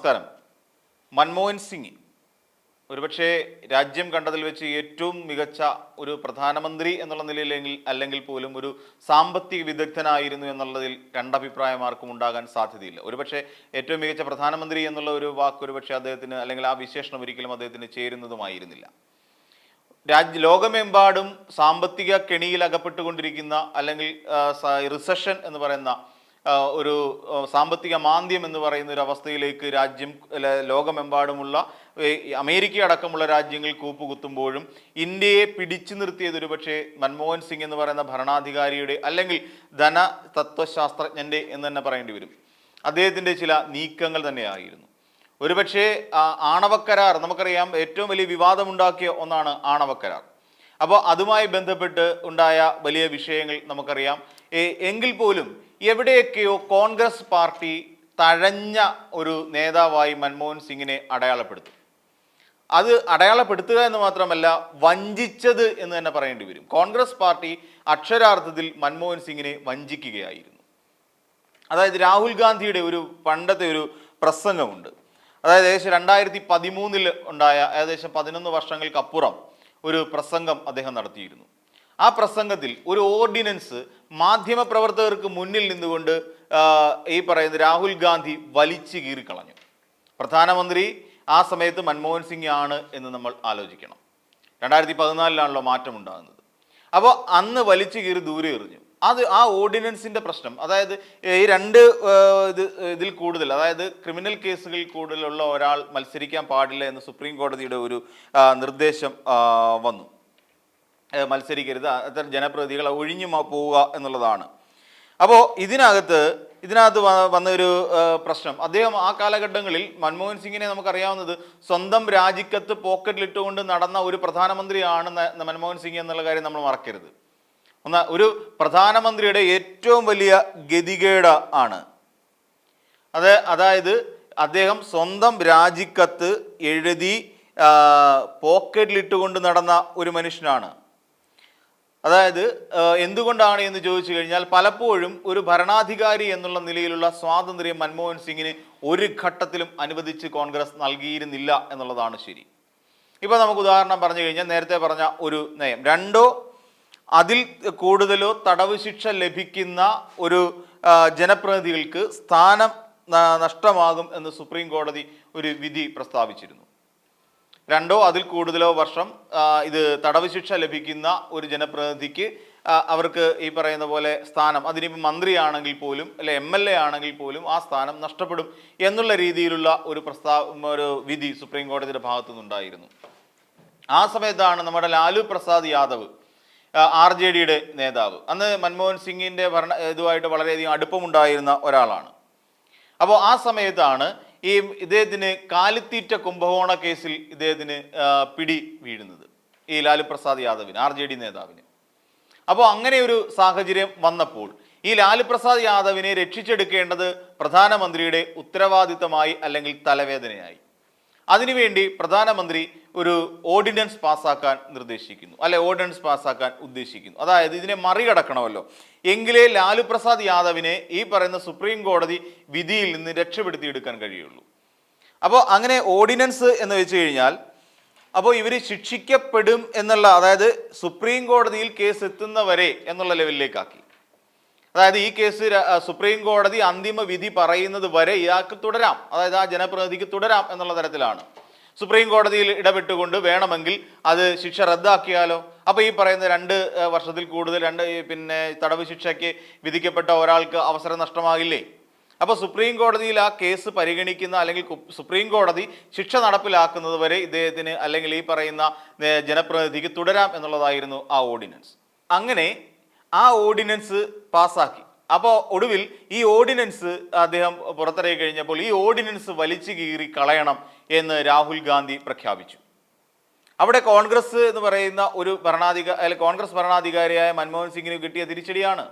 നമസ്കാരം. മൻമോഹൻ സിംഗ് ഒരുപക്ഷെ രാജ്യം കണ്ടതിൽ വെച്ച് ഏറ്റവും മികച്ച ഒരു പ്രധാനമന്ത്രി എന്നുള്ള നിലയിലെങ്കിൽ അല്ലെങ്കിൽ പോലും ഒരു സാമ്പത്തിക വിദഗ്ധനായിരുന്നു എന്നുള്ളതിൽ രണ്ടഭിപ്രായം ആർക്കും ഉണ്ടാകാൻ സാധ്യതയില്ല. ഒരുപക്ഷെ ഏറ്റവും മികച്ച പ്രധാനമന്ത്രി എന്നുള്ള ഒരു വാക്ക് ഒരുപക്ഷെ അദ്ദേഹത്തിന് അല്ലെങ്കിൽ ആ വിശേഷണം ഒരിക്കലും അദ്ദേഹത്തിന് ചേരുന്നതുമായിരുന്നില്ല. രാജ്യ ലോകമെമ്പാടും സാമ്പത്തിക കെണിയിൽ അകപ്പെട്ടുകൊണ്ടിരിക്കുന്ന അല്ലെങ്കിൽ റിസഷൻ എന്ന് പറയുന്ന ഒരു സാമ്പത്തിക മാന്ദ്യം എന്ന് പറയുന്ന ഒരു അവസ്ഥയിലേക്ക് രാജ്യം ലോകമെമ്പാടുമുള്ള അമേരിക്ക അടക്കമുള്ള രാജ്യങ്ങൾ കൂപ്പുകുത്തുമ്പോഴും ഇന്ത്യയെ പിടിച്ചു നിർത്തിയത് ഒരു പക്ഷേ മൻമോഹൻ സിംഗ് എന്ന് പറയുന്ന ഭരണാധികാരിയുടെ അല്ലെങ്കിൽ ധന തത്വശാസ്ത്രജ്ഞന്റെ എന്ന് തന്നെ പറയേണ്ടി വരും. അദ്ദേഹത്തിന്റെ ചില നീക്കങ്ങൾ തന്നെയായിരുന്നു. ഒരുപക്ഷെ ആണവക്കരാർ നമുക്കറിയാം ഏറ്റവും വലിയ വിവാദമുണ്ടാക്കിയ ഒന്നാണ് ആണവക്കരാർ. അപ്പോൾ അതുമായി ബന്ധപ്പെട്ട് ഉണ്ടായ വലിയ വിഷയങ്ങൾ നമുക്കറിയാം. എങ്കിൽ പോലും എവിടെയൊക്കെയോ കോൺഗ്രസ് പാർട്ടി തഴഞ്ഞ ഒരു നേതാവായി മൻമോഹൻ സിംഗിനെ അടയാളപ്പെടുത്തും. അത് അടയാളപ്പെടുത്തുക എന്ന് മാത്രമല്ല വഞ്ചിച്ചത് എന്ന് തന്നെ പറയേണ്ടി വരും. കോൺഗ്രസ് പാർട്ടി അക്ഷരാർത്ഥത്തിൽ മൻമോഹൻ സിംഗിനെ വഞ്ചിക്കുകയായിരുന്നു. അതായത് രാഹുൽ ഗാന്ധിയുടെ ഒരു പണ്ടത്തെ ഒരു പ്രസംഗമുണ്ട്. അതായത് ഏകദേശം രണ്ടായിരത്തി പതിമൂന്നിൽ ഉണ്ടായ ഏകദേശം പതിനൊന്ന് വർഷങ്ങൾക്കപ്പുറം ഒരു പ്രസംഗം അദ്ദേഹം നടത്തിയിരുന്നു. ആ പ്രസംഗത്തിൽ ഒരു ഓർഡിനൻസ് മാധ്യമ പ്രവർത്തകർക്ക് മുന്നിൽ നിന്നുകൊണ്ട് ഈ പറയുന്ന രാഹുൽ ഗാന്ധി വലിച്ചു കീറിക്കളഞ്ഞു. പ്രധാനമന്ത്രി ആ സമയത്ത് മൻമോഹൻ സിംഗ് ആണ് എന്ന് നമ്മൾ ആലോചിക്കണം. രണ്ടായിരത്തി പതിനാലിലാണല്ലോ മാറ്റം ഉണ്ടാകുന്നത് അപ്പോൾ അന്ന് വലിച്ചു കീറി ദൂരെ എറിഞ്ഞു. അത് ആ ഓർഡിനൻസിന്റെ പ്രശ്നം. അതായത് ഈ രണ്ട് ഇത് ഇതിൽ കൂടുതൽ അതായത് ക്രിമിനൽ കേസുകളിൽ കൂടുതലുള്ള ഒരാൾ മത്സരിക്കാൻ പാടില്ല എന്ന് സുപ്രീം കോടതിയുടെ ഒരു നിർദ്ദേശം വന്നു. മത്സരിക്കരുത്. അത്തരം ജനപ്രതിനിധികൾ ഒഴിഞ്ഞു പോവുക എന്നുള്ളതാണ്. അപ്പോൾ ഇതിനകത്ത് ഇതിനകത്ത് വന്ന ഒരു പ്രശ്നം. അദ്ദേഹം ആ കാലഘട്ടങ്ങളിൽ മൻമോഹൻ സിംഗിനെ നമുക്കറിയാവുന്നത് സ്വന്തം രാജിക്കത്ത് പോക്കറ്റിലിട്ടുകൊണ്ട് നടന്ന ഒരു പ്രധാനമന്ത്രിയാണ് മൻമോഹൻ സിംഗ് എന്നുള്ള കാര്യം നമ്മൾ മറക്കരുത്. ഒന്ന് ഒരു പ്രധാനമന്ത്രിയുടെ ഏറ്റവും വലിയ ഗതികേട് ആണ്. അത് അതായത് അദ്ദേഹം സ്വന്തം രാജിക്കത്ത് എഴുതി പോക്കറ്റിലിട്ടുകൊണ്ട് നടന്ന ഒരു മനുഷ്യനാണ്. അതായത് എന്തുകൊണ്ടാണ് എന്ന് ചോദിച്ചു കഴിഞ്ഞാൽ പലപ്പോഴും ഒരു ഭരണാധികാരി എന്നുള്ള നിലയിലുള്ള സ്വാതന്ത്ര്യം മൻമോഹൻ സിംഗിന് ഒരു ഘട്ടത്തിലും അനുവദിച്ച് കോൺഗ്രസ് നൽകിയിരുന്നില്ല എന്നുള്ളതാണ് ശരി. ഇപ്പോൾ നമുക്ക് ഉദാഹരണം പറഞ്ഞു കഴിഞ്ഞാൽ നേരത്തെ പറഞ്ഞ ഒരു നയം. രണ്ടോ അതിൽ കൂടുതലോ തടവ് ശിക്ഷ ലഭിക്കുന്ന ഒരു ജനപ്രതിനിധികൾക്ക് സ്ഥാനം നഷ്ടമാകും എന്ന് സുപ്രീം കോടതി ഒരു വിധി പ്രസ്താവിച്ചിരുന്നു. രണ്ടോ അതിൽ കൂടുതലോ വർഷം ഇത് തടവ് ശിക്ഷ ലഭിക്കുന്ന ഒരു ജനപ്രതിനിധിക്ക് അവർക്ക് ഈ പറയുന്ന പോലെ സ്ഥാനം അതിനിപ്പോൾ മന്ത്രിയാണെങ്കിൽ പോലും അല്ലെ എം എൽ എ ആണെങ്കിൽ പോലും ആ സ്ഥാനം നഷ്ടപ്പെടും എന്നുള്ള രീതിയിലുള്ള ഒരു പ്രസ്താവ ഒരു വിധി സുപ്രീം കോടതിയുടെ ഭാഗത്തു നിന്നുണ്ടായിരുന്നു ആ സമയത്താണ് നമ്മുടെ ലാലു പ്രസാദ് യാദവ് ആർ ജെ ഡിയുടെ നേതാവ്. അന്ന് മൻമോഹൻ സിംഗിന്റെ ഭരണ ഇതുമായിട്ട് വളരെയധികം അടുപ്പമുണ്ടായിരുന്ന ഒരാളാണ്. അപ്പോൾ ആ സമയത്താണ് ഈ ഇദ്ദേഹത്തിന് കാലിത്തീറ്റ കുംഭകോണ കേസിൽ ഇദ്ദേഹത്തിന് പിടി വീഴുന്നത്. ഈ ലാലു പ്രസാദ് യാദവിന് ആർ ജെ ഡി നേതാവിന്. അപ്പോൾ അങ്ങനെ ഒരു സാഹചര്യം വന്നപ്പോൾ ഈ ലാലു പ്രസാദ് യാദവിനെ രക്ഷിച്ചെടുക്കേണ്ടത് പ്രധാനമന്ത്രിയുടെ ഉത്തരവാദിത്തമായി അല്ലെങ്കിൽ തലവേദനയായി. അതിനുവേണ്ടി പ്രധാനമന്ത്രി ഒരു ഓർഡിനൻസ് പാസ്സാക്കാൻ നിർദ്ദേശിക്കുന്നു അല്ലെ ഓർഡിനൻസ് പാസ്സാക്കാൻ ഉദ്ദേശിക്കുന്നു. അതായത് ഇതിനെ മറികടക്കണമല്ലോ. എങ്കിലേ ലാലു പ്രസാദ് യാദവിനെ ഈ പറയുന്ന സുപ്രീം കോടതി വിധിയിൽ നിന്ന് രക്ഷപ്പെടുത്തിയെടുക്കാൻ കഴിയുള്ളൂ. അപ്പോൾ അങ്ങനെ ഓർഡിനൻസ് എന്ന് വെച്ച് കഴിഞ്ഞാൽ അപ്പോൾ ഇവർ ശിക്ഷിക്കപ്പെടും എന്നുള്ള അതായത് സുപ്രീം കോടതിയിൽ കേസ് എത്തുന്നവരെ എന്നുള്ള ലെവലിലേക്കാക്കി. അതായത് ഈ കേസ് സുപ്രീം കോടതി അന്തിമ വിധി പറയുന്നത് വരെ ഇയാൾക്ക് തുടരാം. അതായത് ആ ജനപ്രതിനിധിക്ക് തുടരാം എന്നുള്ള തരത്തിലാണ്. സുപ്രീം കോടതിയിൽ ഇടപെട്ടുകൊണ്ട് വേണമെങ്കിൽ അത് ശിക്ഷ റദ്ദാക്കിയാലോ? അപ്പോൾ ഈ പറയുന്ന രണ്ട് വർഷത്തിൽ കൂടുതൽ രണ്ട് പിന്നെ തടവ് ശിക്ഷയ്ക്ക് വിധിക്കപ്പെട്ട ഒരാൾക്ക് അവസരം നഷ്ടമാകില്ലേ? അപ്പോൾ സുപ്രീം കോടതിയിൽ ആ കേസ് പരിഗണിക്കുന്ന അല്ലെങ്കിൽ സുപ്രീം കോടതി ശിക്ഷ നടപ്പിലാക്കുന്നത് വരെ ഇദ്ദേഹത്തിന് അല്ലെങ്കിൽ ഈ പറയുന്ന ജനപ്രതിനിധിക്ക് തുടരാം എന്നുള്ളതായിരുന്നു ആ ഓർഡിനൻസ്. അങ്ങനെ ആ ഓർഡിനൻസ് പാസ്സാക്കി. അപ്പോൾ ഒടുവിൽ ഈ ഓർഡിനൻസ് അദ്ദേഹം പുറത്തിറങ്ങി കഴിഞ്ഞപ്പോൾ ഈ ഓർഡിനൻസ് വലിച്ചു കീറി കളയണം എന്ന് രാഹുൽ ഗാന്ധി പ്രഖ്യാപിച്ചു. അവിടെ കോൺഗ്രസ് എന്ന് പറയുന്ന ഒരു ഭരണാധിക അല്ലെങ്കിൽ കോൺഗ്രസ് ഭരണാധികാരിയായ മൻമോഹൻ സിംഗിന് കിട്ടിയ തിരിച്ചടിയാണ്.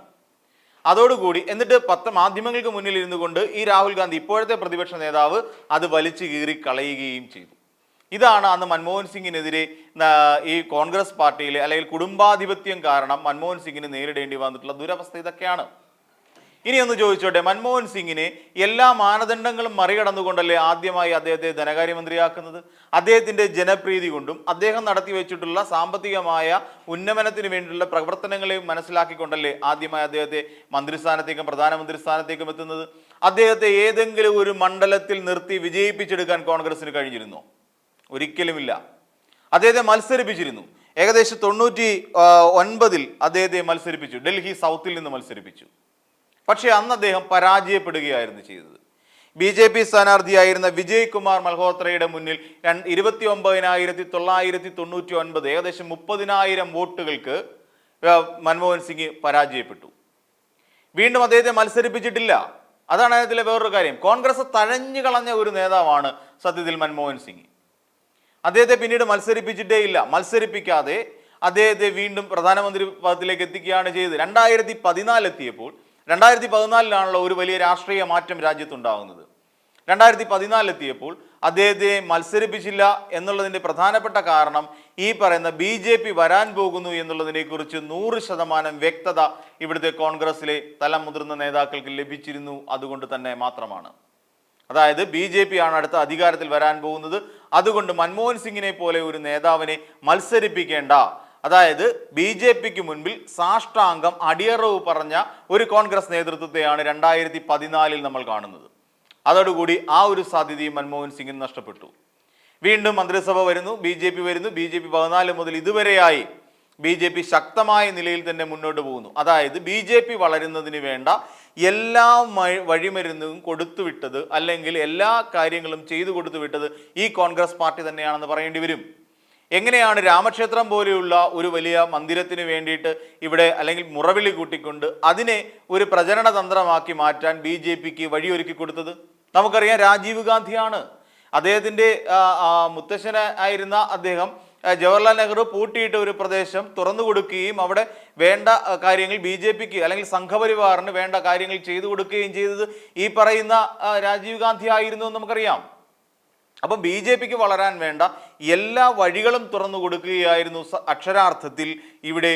അതോടുകൂടി എന്നിട്ട് പത്ത് മാധ്യമങ്ങൾക്ക് മുന്നിൽ ഇരുന്നു കൊണ്ട് ഈ രാഹുൽ ഗാന്ധി ഇപ്പോഴത്തെ പ്രതിപക്ഷ നേതാവ് അത് വലിച്ചു കീറി കളയുകയും ചെയ്തു. ഇതാണ് അന്ന് മൻമോഹൻ സിംഗിനെതിരെ ഈ കോൺഗ്രസ് പാർട്ടിയിലെ അല്ലെങ്കിൽ കുടുംബാധിപത്യം കാരണം മൻമോഹൻ സിംഗിന് നേരിടേണ്ടി വന്നിട്ടുള്ള ദുരവസ്ഥ ഇതൊക്കെയാണ്. ഇനി ഒന്ന് ചോദിച്ചോട്ടെ മൻമോഹൻ സിംഗിനെ എല്ലാ മാനദണ്ഡങ്ങളും മറികടന്നുകൊണ്ടല്ലേ ആദ്യമായി അദ്ദേഹത്തെ ധനകാര്യമന്ത്രിയാക്കുന്നത്? അദ്ദേഹത്തിന്റെ ജനപ്രീതി കൊണ്ടും അദ്ദേഹം നടത്തി വെച്ചിട്ടുള്ള സാമ്പത്തികമായ ഉന്നമനത്തിന് വേണ്ടിയുള്ള പ്രവർത്തനങ്ങളെയും മനസ്സിലാക്കിക്കൊണ്ടല്ലേ ആദ്യമായി അദ്ദേഹത്തെ മന്ത്രിസ്ഥാനത്തേക്കും പ്രധാനമന്ത്രി സ്ഥാനത്തേക്കും എത്തുന്നത്? അദ്ദേഹത്തെ ഏതെങ്കിലും ഒരു മണ്ഡലത്തിൽ നിർത്തി വിജയിപ്പിച്ചെടുക്കാൻ കോൺഗ്രസിന് കഴിഞ്ഞിരുന്നു? ഒരിക്കലുമില്ല. അദ്ദേഹത്തെ മത്സരിപ്പിച്ചിരുന്നു. ഏകദേശം തൊണ്ണൂറ്റി ഒൻപതിൽ അദ്ദേഹത്തെ മത്സരിപ്പിച്ചു. ഡൽഹി സൗത്തിൽ നിന്ന് മത്സരിപ്പിച്ചു. പക്ഷേ അന്ന് അദ്ദേഹം പരാജയപ്പെടുകയായിരുന്നു ചെയ്തത്. ബി ജെ പി സ്ഥാനാർത്ഥിയായിരുന്ന വിജയ് കുമാർ മൽഹോത്രയുടെ മുന്നിൽ ഇരുപത്തി ഒമ്പതിനായിരത്തി തൊള്ളായിരത്തി തൊണ്ണൂറ്റി ഒൻപത് ഏകദേശം മുപ്പതിനായിരം വോട്ടുകൾക്ക് മൻമോഹൻ സിംഗ് പരാജയപ്പെട്ടു. വീണ്ടും അദ്ദേഹത്തെ മത്സരിപ്പിച്ചിട്ടില്ല. അതാണ് അതിലെ വേറൊരു കാര്യം. കോൺഗ്രസ് തഴഞ്ഞു കളഞ്ഞ ഒരു നേതാവാണ് സത്യത്തിൽ മൻമോഹൻ സിംഗ്. അദ്ദേഹത്തെ പിന്നീട് മത്സരിപ്പിച്ചിട്ടേ ഇല്ല. മത്സരിപ്പിക്കാതെ അദ്ദേഹത്തെ വീണ്ടും പ്രധാനമന്ത്രി പദത്തിലേക്ക് എത്തിക്കുകയാണ് ചെയ്തത്. രണ്ടായിരത്തി പതിനാല് എത്തിയപ്പോൾ രണ്ടായിരത്തി പതിനാലിലാണല്ലോ ഒരു വലിയ രാഷ്ട്രീയ മാറ്റം രാജ്യത്തുണ്ടാകുന്നത്. രണ്ടായിരത്തി പതിനാലിലെത്തിയപ്പോൾ അദ്ദേഹത്തെ മത്സരിപ്പിച്ചില്ല എന്നുള്ളതിന്റെ പ്രധാനപ്പെട്ട കാരണം ഈ പറയുന്ന ബി ജെ പി വരാൻ പോകുന്നു എന്നുള്ളതിനെ കുറിച്ച് നൂറ് ശതമാനം വ്യക്തത ഇവിടുത്തെ കോൺഗ്രസിലെ തലമുതിർന്ന നേതാക്കൾക്ക് ലഭിച്ചിരുന്നു അതുകൊണ്ട് തന്നെ മാത്രമാണ്. അതായത് ബി ജെ പി ആണ് അടുത്ത അധികാരത്തിൽ വരാൻ പോകുന്നത്. അതുകൊണ്ട് മൻമോഹൻ സിംഗിനെ പോലെ ഒരു നേതാവിനെ മത്സരിപ്പിക്കേണ്ട അതായത് ബി ജെ പിക്ക് മുൻപിൽ സാഷ്ടാംഗം അടിയറവ് പറഞ്ഞ ഒരു കോൺഗ്രസ് നേതൃത്വത്തെയാണ് രണ്ടായിരത്തി പതിനാലിൽ നമ്മൾ കാണുന്നത്. അതോടുകൂടി ആ ഒരു സാധ്യതയും മൻമോഹൻ സിംഗിന് നഷ്ടപ്പെട്ടു. വീണ്ടും മന്ത്രിസഭ വരുന്നു ബി ജെ പി വരുന്നു. ബി ജെ പി പതിനാല് മുതൽ ഇതുവരെയായി ബി ജെ പി ശക്തമായ നിലയിൽ തന്നെ മുന്നോട്ട് പോകുന്നു. അതായത് ബി ജെ പി വളരുന്നതിന് വേണ്ട എല്ലാ വഴിമരുന്നും കൊടുത്തുവിട്ടത് അല്ലെങ്കിൽ എല്ലാ കാര്യങ്ങളും ചെയ്തു കൊടുത്തു വിട്ടത് ഈ കോൺഗ്രസ് പാർട്ടി തന്നെയാണെന്ന് പറയേണ്ടി വരും. എങ്ങനെയാണ് രാമക്ഷേത്രം പോലെയുള്ള ഒരു വലിയ മന്ദിരത്തിന് വേണ്ടിയിട്ട് ഇവിടെ അല്ലെങ്കിൽ മുറവിളി കൂട്ടിക്കൊണ്ട് അതിനെ ഒരു പ്രചരണ തന്ത്രമാക്കി മാറ്റാൻ ബി ജെ പിക്ക് വഴിയൊരുക്കി കൊടുത്തത്? നമുക്കറിയാം രാജീവ് ഗാന്ധിയാണ്. അദ്ദേഹത്തിന്റെ മുത്തശ്ശന ആയിരുന്ന അദ്ദേഹം ജവഹർലാൽ നെഹ്റു പൂട്ടിയിട്ട ഒരു പ്രദേശം തുറന്നു കൊടുക്കുകയും അവിടെ വേണ്ട കാര്യങ്ങൾ ബി ജെ പിക്ക് അല്ലെങ്കിൽ സംഘപരിവാറിന് വേണ്ട കാര്യങ്ങൾ ചെയ്തു കൊടുക്കുകയും ചെയ്തത് ഈ പറയുന്ന രാജീവ് ഗാന്ധി ആയിരുന്നു എന്ന് നമുക്കറിയാം. അപ്പം ബി ജെ പിക്ക് വളരാൻ വേണ്ട എല്ലാ വഴികളും തുറന്നു കൊടുക്കുകയായിരുന്നു അക്ഷരാർത്ഥത്തിൽ ഇവിടെ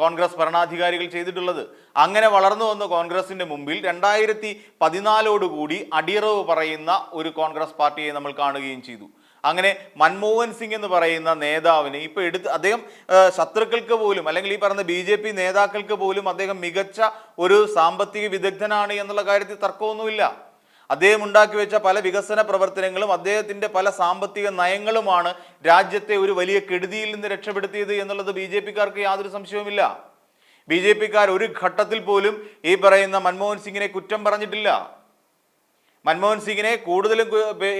കോൺഗ്രസ് ഭരണാധികാരികൾ ചെയ്തിട്ടുള്ളത്. അങ്ങനെ വളർന്നു വന്ന കോൺഗ്രസിന്റെ മുമ്പിൽ രണ്ടായിരത്തി പതിനാലോടുകൂടി അടിയറവ് പറയുന്ന ഒരു കോൺഗ്രസ് പാർട്ടിയെ നമ്മൾ കാണുകയും ചെയ്തു. അങ്ങനെ മൻമോഹൻ സിംഗ് എന്ന് പറയുന്ന നേതാവിനെ ഇപ്പോൾ എടുത്ത് അദ്ദേഹം ശത്രുക്കൾക്ക് പോലും അല്ലെങ്കിൽ ഈ പറയുന്ന ബി ജെ പി നേതാക്കൾക്ക് പോലും അദ്ദേഹം മികച്ച ഒരു സാമ്പത്തിക വിദഗ്ധനാണ് എന്നുള്ള കാര്യത്തിൽ തർക്കമൊന്നുമില്ല. അദ്ദേഹം ഉണ്ടാക്കി വെച്ച പല വികസന പ്രവർത്തനങ്ങളും അദ്ദേഹത്തിന്റെ പല സാമ്പത്തിക നയങ്ങളുമാണ് രാജ്യത്തെ ഒരു വലിയ കെടുതിയിൽ നിന്ന് രക്ഷപ്പെടുത്തിയത് എന്നുള്ളത് ബി ജെ പിക്കാർക്ക് യാതൊരു സംശയവുമില്ല. ബി ജെ പിക്കാർ ഒരു ഘട്ടത്തിൽ പോലും ഈ പറയുന്ന മൻമോഹൻ സിംഗിനെ കുറ്റം പറഞ്ഞിട്ടില്ല. മൻമോഹൻ സിംഗിനെ കൂടുതലും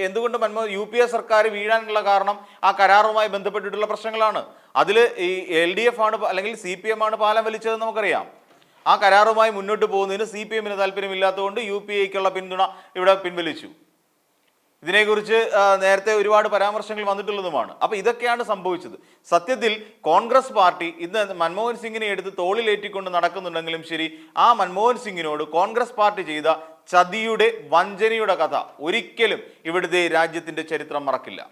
എന്തുകൊണ്ട് മൻമോഹൻ യു പി എ സർക്കാർ വീഴാനുള്ള കാരണം ആ കരാറുമായി ബന്ധപ്പെട്ടിട്ടുള്ള പ്രശ്നങ്ങളാണ്. അതിൽ ഈ എൽ ഡി എഫ് ആണ് അല്ലെങ്കിൽ സി പി എം ആണ് പാലം വലിച്ചതെന്ന് നമുക്കറിയാം. ആ കരാറുമായി മുന്നോട്ട് പോകുന്നതിന് സി പി എമ്മിന് താല്പര്യമില്ലാത്തതുകൊണ്ട് യു പി എക്കുള്ള പിന്തുണ ഇവിടെ പിൻവലിച്ചു. ഇതിനെക്കുറിച്ച് നേരത്തെ ഒരുപാട് പരാമർശങ്ങൾ വന്നിട്ടുള്ളതുമാണ്. അപ്പോൾ ഇതൊക്കെയാണ് സംഭവിച്ചത്. സത്യത്തിൽ കോൺഗ്രസ് പാർട്ടി ഇന്ന് മൻമോഹൻ സിംഗിനെ എടുത്ത് തോളിലേറ്റിക്കൊണ്ട് നടക്കുന്നുണ്ടെങ്കിലും ശരി ആ മൻമോഹൻ സിംഗിനോട് കോൺഗ്രസ് പാർട്ടി ചെയ്ത ചതിയുടെ വഞ്ചനയുടെ കഥ ഒരിക്കലും ഇവിടുത്തെ രാജ്യത്തിന്റെ ചരിത്രം മറക്കില്ല.